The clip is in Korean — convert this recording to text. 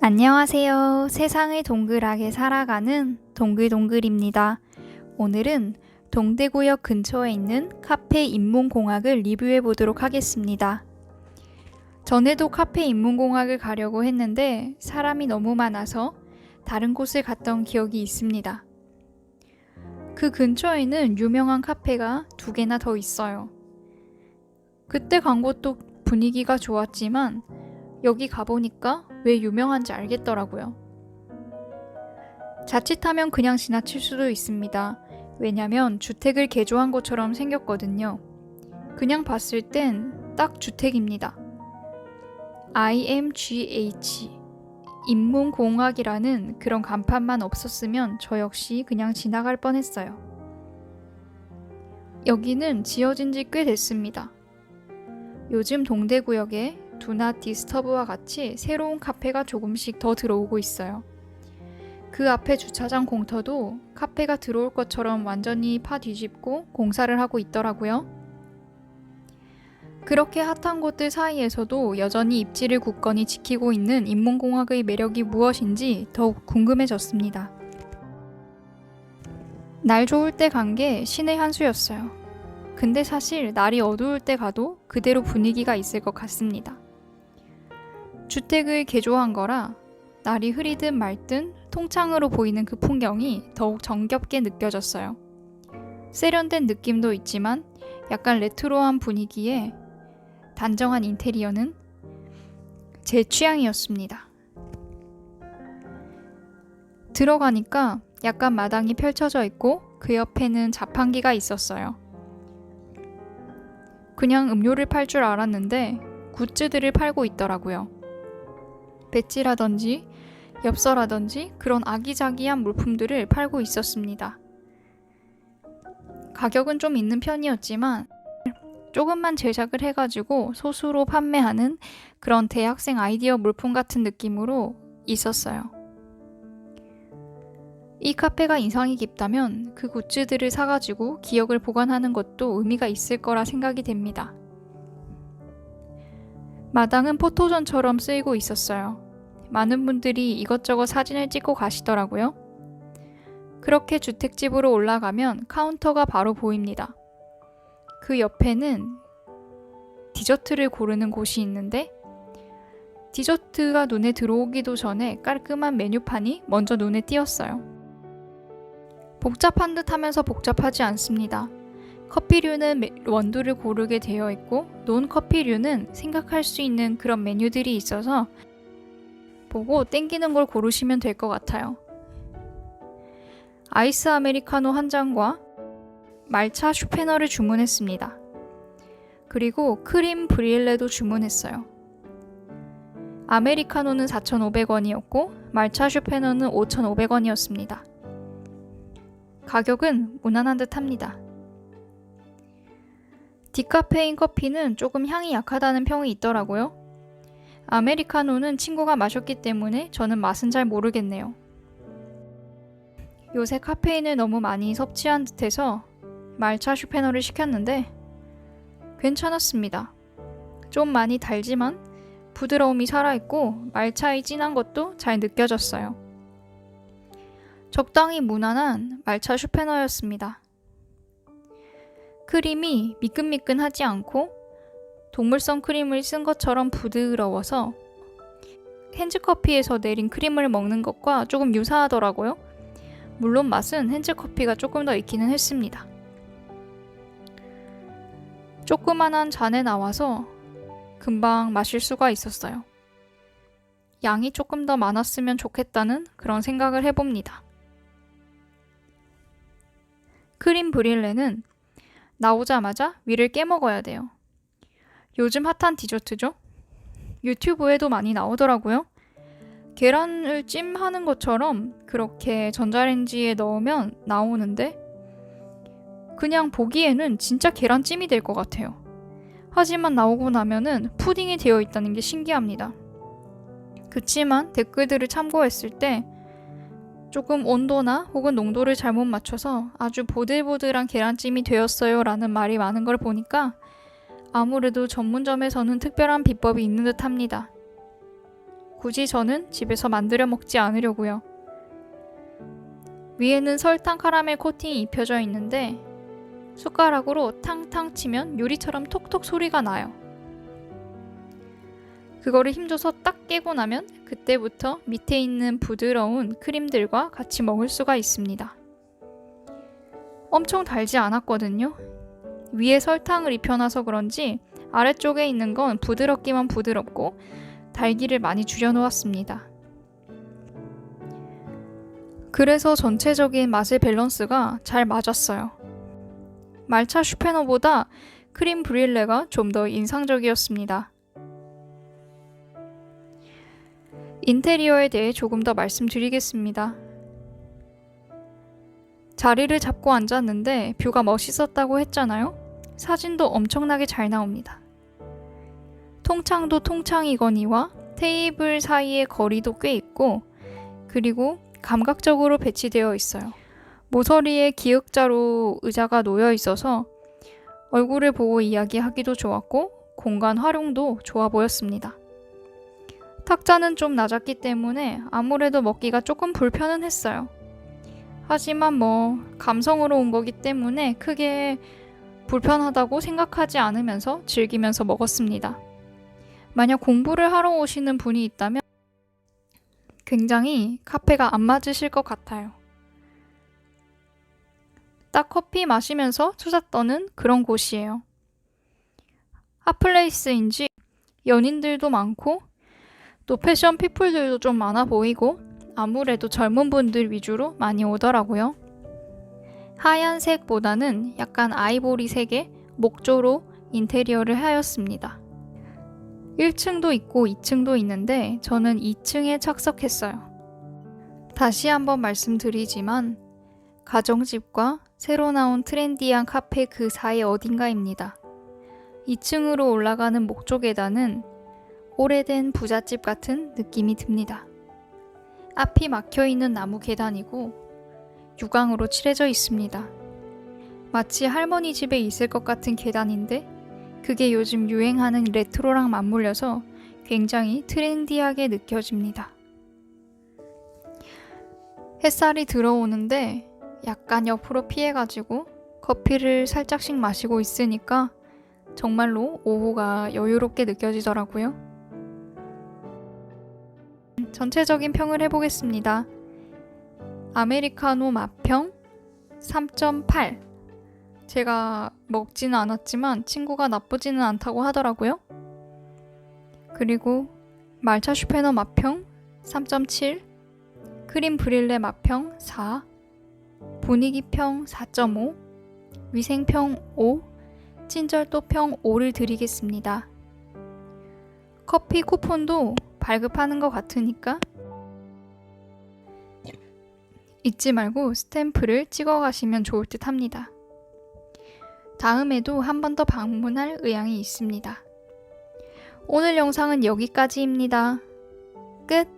안녕하세요. 세상을 동글하게 살아가는 동글동글입니다. 오늘은 동대구역 근처에 있는 카페 인문공학을 리뷰해 보도록 하겠습니다. 전에도 카페 인문공학을 가려고 했는데 사람이 너무 많아서 다른 곳을 갔던 기억이 있습니다. 그 근처에는 유명한 카페가 두 개나 더 있어요. 그때 간 곳도 분위기가 좋았지만 여기 가보니까 왜 유명한지 알겠더라고요. 자칫하면 그냥 지나칠 수도 있습니다. 왜냐면 주택을 개조한 것처럼 생겼거든요. 그냥 봤을 땐 딱 주택입니다. IMGH 인문공학이라는 그런 간판만 없었으면 저 역시 그냥 지나갈 뻔했어요. 여기는 지어진 지 꽤 됐습니다. 요즘 동대구역에 두나 디스터브와 같이 새로운 카페가 조금씩 더 들어오고 있어요. 그 앞에 주차장 공터도 카페가 들어올 것처럼 완전히 파 뒤집고 공사를 하고 있더라고요. 그렇게 핫한 곳들 사이에서도 여전히 입지를 굳건히 지키고 있는 인문공학의 매력이 무엇인지 더욱 궁금해졌습니다. 날 좋을 때 간 게 신의 한 수였어요. 근데 사실 날이 어두울 때 가도 그대로 분위기가 있을 것 같습니다. 주택을 개조한 거라 날이 흐리든 맑든 통창으로 보이는 그 풍경이 더욱 정겹게 느껴졌어요. 세련된 느낌도 있지만 약간 레트로한 분위기에 단정한 인테리어는 제 취향이었습니다. 들어가니까 약간 마당이 펼쳐져 있고 그 옆에는 자판기가 있었어요. 그냥 음료를 팔 줄 알았는데 굿즈들을 팔고 있더라고요. 배지라든지 엽서라든지 그런 아기자기한 물품들을 팔고 있었습니다. 가격은 좀 있는 편이었지만 조금만 제작을 해가지고 소수로 판매하는 그런 대학생 아이디어 물품 같은 느낌으로 있었어요. 이 카페가 인상이 깊다면 그 굿즈들을 사가지고 기억을 보관하는 것도 의미가 있을 거라 생각이 됩니다. 마당은 포토존처럼 쓰이고 있었어요. 많은 분들이 이것저것 사진을 찍고 가시더라고요. 그렇게 주택집으로 올라가면 카운터가 바로 보입니다. 그 옆에는 디저트를 고르는 곳이 있는데 디저트가 눈에 들어오기도 전에 깔끔한 메뉴판이 먼저 눈에 띄었어요. 복잡한 듯 하면서 복잡하지 않습니다. 커피류는 원두를 고르게 되어 있고 논 커피류는 생각할 수 있는 그런 메뉴들이 있어서 보고 땡기는 걸 고르시면 될 것 같아요. 아이스 아메리카노 한 잔과 말차 슈페너를 주문했습니다. 그리고 크림 브리엘레도 주문했어요. 아메리카노는 4,500원이었고 말차 슈페너는 5,500원이었습니다. 가격은 무난한 듯 합니다. 디카페인 커피는 조금 향이 약하다는 평이 있더라고요. 아메리카노는 친구가 마셨기 때문에 저는 맛은 잘 모르겠네요. 요새 카페인을 너무 많이 섭취한 듯해서 말차 슈페너를 시켰는데 괜찮았습니다. 좀 많이 달지만 부드러움이 살아있고 말차의 진한 것도 잘 느껴졌어요. 적당히 무난한 말차 슈페너였습니다. 크림이 미끈미끈하지 않고 동물성 크림을 쓴 것처럼 부드러워서 핸즈커피에서 내린 크림을 먹는 것과 조금 유사하더라고요. 물론 맛은 핸즈커피가 조금 더 있기는 했습니다. 조그만한 잔에 나와서 금방 마실 수가 있었어요. 양이 조금 더 많았으면 좋겠다는 그런 생각을 해봅니다. 크림 브릴레는 나오자마자 위를 깨먹어야 돼요. 요즘 핫한 디저트죠? 유튜브에도 많이 나오더라고요. 계란을 찜하는 것처럼 그렇게 전자레인지에 넣으면 나오는데 그냥 보기에는 진짜 계란찜이 될 것 같아요. 하지만 나오고 나면은 푸딩이 되어 있다는 게 신기합니다. 그치만 댓글들을 참고했을 때 조금 온도나 혹은 농도를 잘못 맞춰서 아주 보들보들한 계란찜이 되었어요 라는 말이 많은 걸 보니까 아무래도 전문점에서는 특별한 비법이 있는 듯 합니다. 굳이 저는 집에서 만들어 먹지 않으려고요. 위에는 설탕 카라멜 코팅이 입혀져 있는데 숟가락으로 탕탕 치면 유리처럼 톡톡 소리가 나요. 그거를 힘줘서 딱 깨고 나면 그때부터 밑에 있는 부드러운 크림들과 같이 먹을 수가 있습니다. 엄청 달지 않았거든요. 위에 설탕을 입혀놔서 그런지 아래쪽에 있는 건 부드럽기만 부드럽고 달기를 많이 줄여놓았습니다. 그래서 전체적인 맛의 밸런스가 잘 맞았어요. 말차 슈페너보다 크림 브릴레가 좀 더 인상적이었습니다. 인테리어에 대해 조금 더 말씀드리겠습니다. 자리를 잡고 앉았는데 뷰가 멋있었다고 했잖아요. 사진도 엄청나게 잘 나옵니다. 통창도 통창이거니와 테이블 사이의 거리도 꽤 있고 그리고 감각적으로 배치되어 있어요. 모서리에 기역자로 의자가 놓여 있어서 얼굴을 보고 이야기하기도 좋았고 공간 활용도 좋아 보였습니다. 탁자는 좀 낮았기 때문에 아무래도 먹기가 조금 불편은 했어요. 하지만 뭐 감성으로 온 거기 때문에 크게 불편하다고 생각하지 않으면서 즐기면서 먹었습니다. 만약 공부를 하러 오시는 분이 있다면 굉장히 카페가 안 맞으실 것 같아요. 딱 커피 마시면서 수다 떠는 그런 곳이에요. 핫플레이스인지 연인들도 많고 또 패션 피플들도 좀 많아 보이고 아무래도 젊은 분들 위주로 많이 오더라고요. 하얀색보다는 약간 아이보리색의 목조로 인테리어를 하였습니다. 1층도 있고 2층도 있는데 저는 2층에 착석했어요. 다시 한번 말씀드리지만 가정집과 새로 나온 트렌디한 카페 그 사이 어딘가입니다. 2층으로 올라가는 목조 계단은 오래된 부잣집 같은 느낌이 듭니다. 앞이 막혀 있는 나무 계단이고 유광으로 칠해져 있습니다. 마치 할머니 집에 있을 것 같은 계단인데 그게 요즘 유행하는 레트로랑 맞물려서 굉장히 트렌디하게 느껴집니다. 햇살이 들어오는데 약간 옆으로 피해가지고 커피를 살짝씩 마시고 있으니까 정말로 오후가 여유롭게 느껴지더라고요. 전체적인 평을 해보겠습니다. 아메리카노 맛평 3.8 제가 먹지는 않았지만 친구가 나쁘지는 않다고 하더라고요. 그리고 말차 슈페너 맛평 3.7 크림 브릴레 맛평 4 분위기평 4.5 위생평 5 친절도평 5를 드리겠습니다. 커피 쿠폰도 발급하는 것 같으니까 잊지 말고 스탬프를 찍어 가시면 좋을 듯 합니다. 다음에도 한 번 더 방문할 의향이 있습니다. 오늘 영상은 여기까지입니다. 끝!